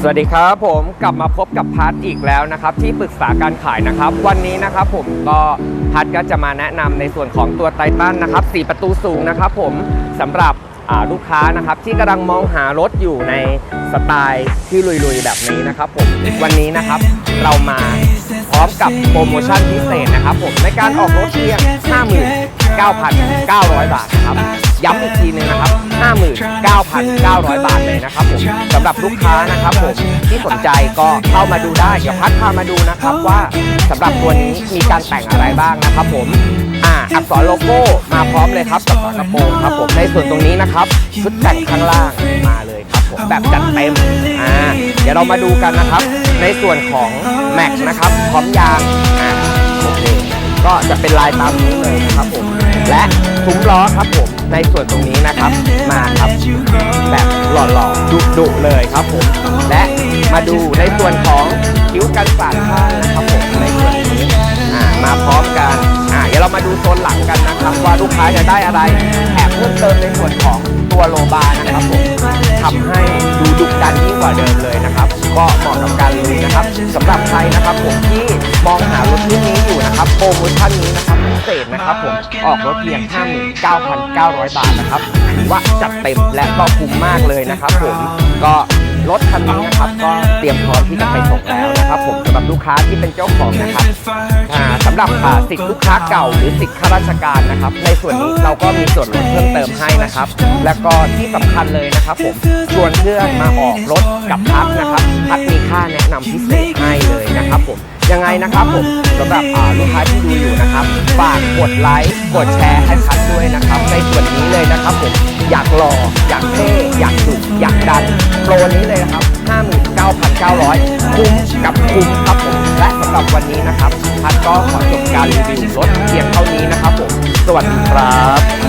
สวัสดีครับผมกลับมาพบกับพัทอีกแล้วนะครับ ที่ปรึกษาการขายนะครับ วันนี้นะครับผมก็พัทก็จะมาแนะนำในส่วนของตัวไททันนะครับ4ประตูสูงนะครับ ผมสำหรับลูกค้านะครับที่กำลังมองหารถอยู่ในสไตล์ที่ลุยๆแบบนี้นะครับ ผมวันนี้นะครับเรามาพร้อมกับโปรโมชั่นพิเศษนะครับ ผมในการออกรถเพียง 59,900 บาทนะครับย้ำ 59,900 บาทเลยนะครับผมสำหรับลูกค้านะครับผมที่สนใจก็เข้ามาดูได้ เดี๋ยวพัดพามาดูนะครับว่าสำหรับตัวนี้มีการแต่งอะไรบ้างนะครับผมอ่าอักษรโลโก้มาพร้อมเลยครับกับฝากระโปรงครับผมในส่วนตรงนี้นะครับ ชุดแต่งข้างล่างมาเลยครับผมแบบจัดเต็มอ่าเดี๋ยวเรามาดูกันนะครับ ในส่วนของแม็กนะครับพร้อมยางอ่าโอเคก็จะเป็นลายตามนี้เลยนะครับผมและซุ้มล้อครับผม ในส่วนตรงนี้นะครับมาครับแบบหล่อๆดุๆเลยครับผม และมาดูในส่วนของคิ้วกันสาดข้างนะครับผมในส่วนนี้มาพร้อมกันอ่าเดี๋ยวเรามาดูโซนหลังกันนะครับ ว่าลูกค้าจะได้อะไรแถมเพิ่มเติมในส่วนของตัวโลบานะครับผมทำให้ดูดุดันยิ่งกว่าเดิมเลยนะครับ ก็เหมาะกับการลุยนะครับสำหรับใครนะครับผมที่มองหารถรุ่นนี้อยู่นะครับโปรโมชั่น นะครับผมออกรถเพียง 59,900 บาทนะครับถือว่าจัดเต็มและก็คุ้มมากเลยนะครับผมก็รถคันนี้นะครับก็เตรียมพร้อมที่จะไปส่งแล้วนะครับ ลูกค้าที่เป็นเจ้าของนะครับสำหรับสิทธิลูกค้าเก่าหรือสิทธิข้าราชการนะครับ ในส่วนนี้เราก็มีส่วนลดเพิ่มเติมให้นะครับ และก็ที่สำคัญเลยนะครับผมชวนเพื่อนมาออกรถกับพัดนะครับพัดมีค่าแนะนำพิเศษให้เลยนะครับผมยังไงนะครับผมสำหรับลูกค้าที่ดูอยู่นะครับฝากกดไลค์กดแชร์ให้พัด ด้วยนะครับ ในส่วนนี้เลยนะครับผมอยากหล่ออยากเท่อยากดุอยากดันโปรนี้เลยนะครับ 59,900 คุ้มกับคุ้มครับผมและสำหรับวันนี้นะครับพัดก็ขอจบการรีวิวรถเพียงเท่านี้นะครับผมสวัสดีครับ